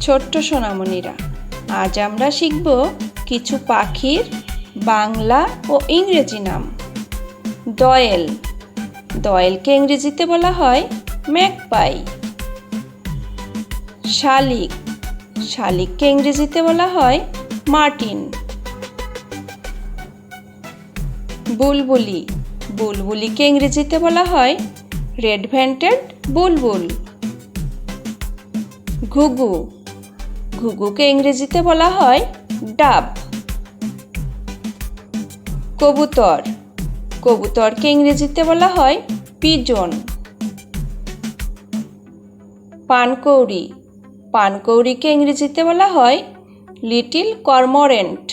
ছোট্ট সোনামণিরা। আজ আমরা শিখব কিছু পাখির বাংলা ও ইংরেজি নাম। দয়েল। দয়েলকে ইংরেজিতে বলা হয় ম্যাকপাই। শালিক। শালিককে ইংরেজিতে বলা হয় মার্টিন। বুলবুলি। বুলবুলিকে ইংরেজিতে বলা হয় রেড ভেন্টেড বুলবুল। ঘুঘু। ঘুঘুকে ইংরেজিতে বলা হয় ডাব। কবুতর। কবুতরকে ইংরেজিতে বলা হয় পিজন। পানকৌড়ি। পানকৌড়িকে ইংরেজিতে বলা হয় লিটিল কর্মরেন্ট।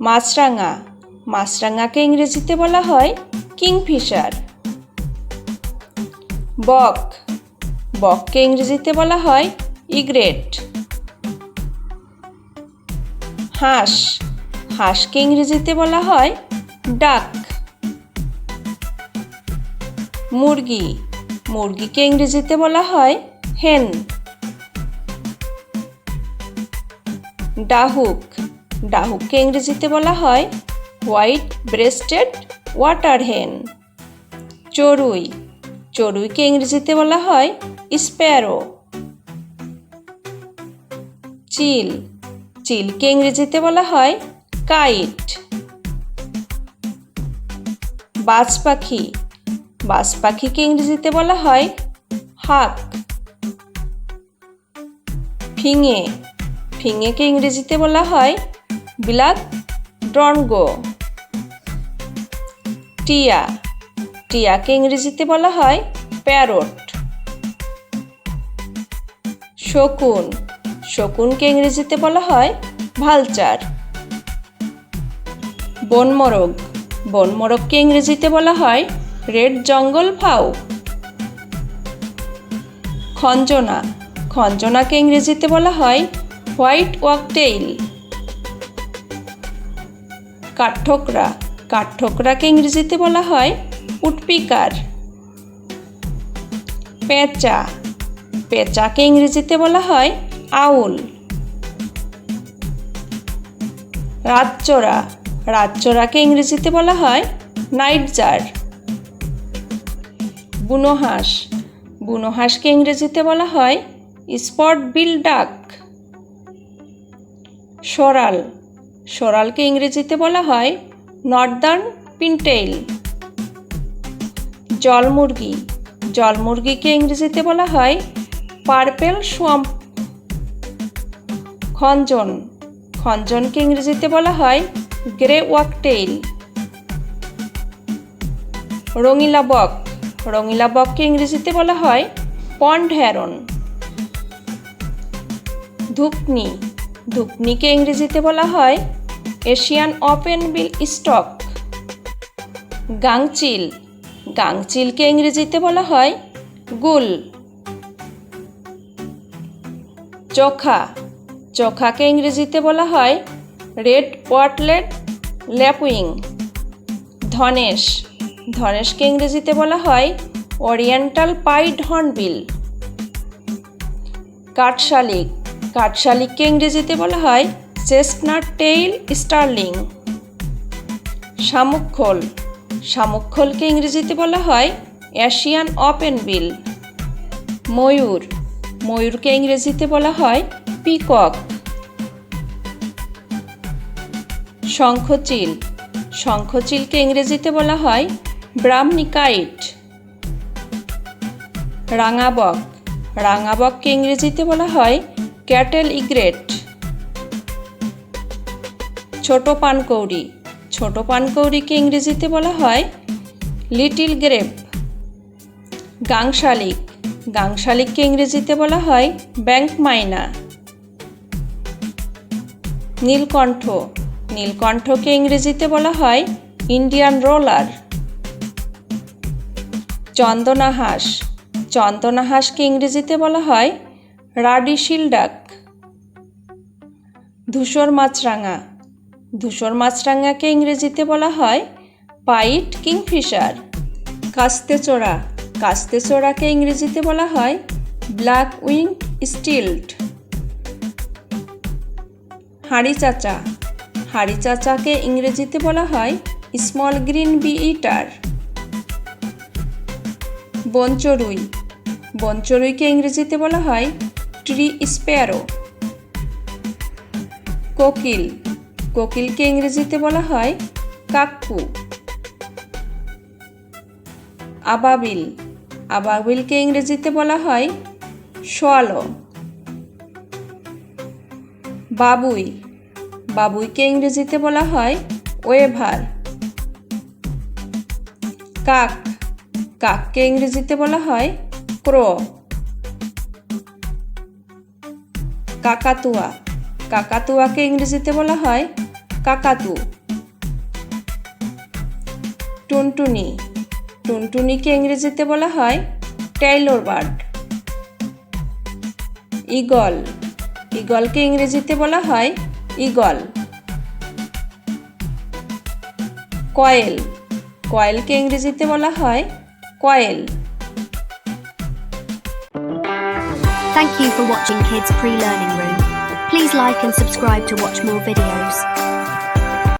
মাছরাঙা। মাছরাঙাকে ইংরেজিতে বলা হয় কিংফিশার। বক। বককে ইংরেজিতে বলা হয় ইগ্রেট। হাঁস। হাঁসকে ইংরেজিতে বলা হয় ডাক। মুরগি। মুরগিকে ইংরেজিতে বলা হয় হেন। ডাহুক। ডাহুককে ইংরেজিতে বলা হয় হোয়াইট ব্রেস্টেড ওয়াটার হেন। চড়ুই। চড়ুইকে ইংরেজিতে বলা হয় স্প্যারো। চিল। চিলকে ইংরেজিতে বলা হয় কাইট। বাজ পাখি বাজ পাখিকে ইংরেজিতে বলা হয় হাক। ফিঙে। ফিঙেকে ইংরেজিতে বলা হয় বিলাক ড্রনগো। টিয়া। টিয়াকে ইংরেজিতে বলা হয় প্যারট। শকুন। শকুনকে ইংরেজিতে বলা হয় ভালচার। বনমরগ। বনমরগকে ইংরেজিতে বলা হয় রেড জঙ্গল ফাউ খঞ্জনা। খঞ্জনাকে ইংরেজিতে বলা হয় হোয়াইট ওয়াকটেইল কাঠঠোকরা। কাঠঠোকরাকে ইংরেজিতে বলা হয় উটপিকার। পেঁচা। পেঁচাকে ইংরেজিতে বলা হয় আউল। রাতচোরা। রাতচোরাকে ইংরেজিতে বলা হয় নাইটজার বুনো হাঁস বুনো হাঁসকে ইংরেজিতে বলা হয় স্পট বিল ডাক সরাল। সরালকে ইংরেজিতে বলা হয় নর্দার্ন পিনটেইল জলমুরগি। জলমুরগিকে ইংরেজিতে বলা হয় পার্পেল সোয়াম্প খঞ্জন। খঞ্জনকে ইংরেজিতে বলা হয় গ্রে ওয়াকটেইল রঙিলা বক। রঙিলা বককে ইংরেজিতে বলা হয় পন্ড হ্যারন। ধুপনি। ধুপনিকে ইংরেজিতে বলা হয় এশিয়ান ওপেন বিল স্টক। গাংচিল। গাংচিলকে ইংরেজিতে বলা হয় গুল। চোখা। চোখাকে ইংরেজিতে বলা হয় রেড ওয়াটলেট ল্যাপুইং ধনেশ। ধনেশকে ইংরেজিতে বলা হয় ওরিয়েন্টাল পাইড হর্নবিল। কাঠশালিক। কাঠশালিককে ইংরেজিতে বলা হয় চেস্টনাট টেইল স্টার্লিং। শামুকখোল। শামুকখোলকে ইংরেজিতে বলা হয় এশিয়ান ওপেন বিল। ময়ূর। ময়ূরকে ইংরেজিতে বলা হয় পিকক। শঙ্খচিল। শঙ্খচিলকে ইংরেজিতে বলা হয় ব্রাহ্মিকাইট। রাঙাবক। রাঙাবককে ইংরেজিতে বলা হয় ক্যাটেল ইগ্রেট ছোট পানকৌড়ি। ছোট পানকৌড়িকে ইংরেজিতে বলা হয় লিটিল গ্রেপ। গাংশালিক। গাংশালিককে ইংরেজিতে বলা হয় ব্যাংক মাইনা নীলকণ্ঠ। নীলকণ্ঠকে ইংরেজিতে বলা হয় ইন্ডিয়ান রোলার। চন্দনা হাঁস চন্দনা হাঁসকে ইংরেজিতে বলা হয় রাডিশিল ডাক। ধূসর মাছরাঙা। ধূসর মাছরাঙাকে ইংরেজিতে বলা হয় পাইট কিংফিশার। কাস্তে চোরা কাস্তে চোরাকে ইংরেজিতে বলা হয় ব্ল্যাক উইং স্টিল্ট। হাঁড়ি চাচা। হাঁড়ি চাচাকে ইংরেজিতে বলা হয় স্মল গ্রিন বি ইটার। বনচড়ুই বনচড়ুইকে ইংরেজিতে বলা হয় ট্রি স্প্যারো। কোকিল। কোকিলকে ইংরেজিতে বলা হয় কাকু। আবাবিল। আবাবিলকে ইংরেজিতে বলা হয় সোয়ালো। বাবুই। বাবুইকে ইংরেজিতে বলা হয় ওয়েভার। কাক। কাককে ইংরেজিতে বলা হয় ক্রো। কাকাতুয়া। কাকাতুয়াকে ইংরেজিতে বলা হয় কাকাতু। টুনটুনি। টুনটুনিকে ইংরেজিতে বলা হয় টেইলর বার্ড। ইগল। ইগলকে ইংরেজিতে বলা হয় ইগল কয়েল কয়েলকে ইংরেজিতে বলা হয় koel Thank you for watching Kids Pre-Learning Room. Please like and subscribe to watch more videos.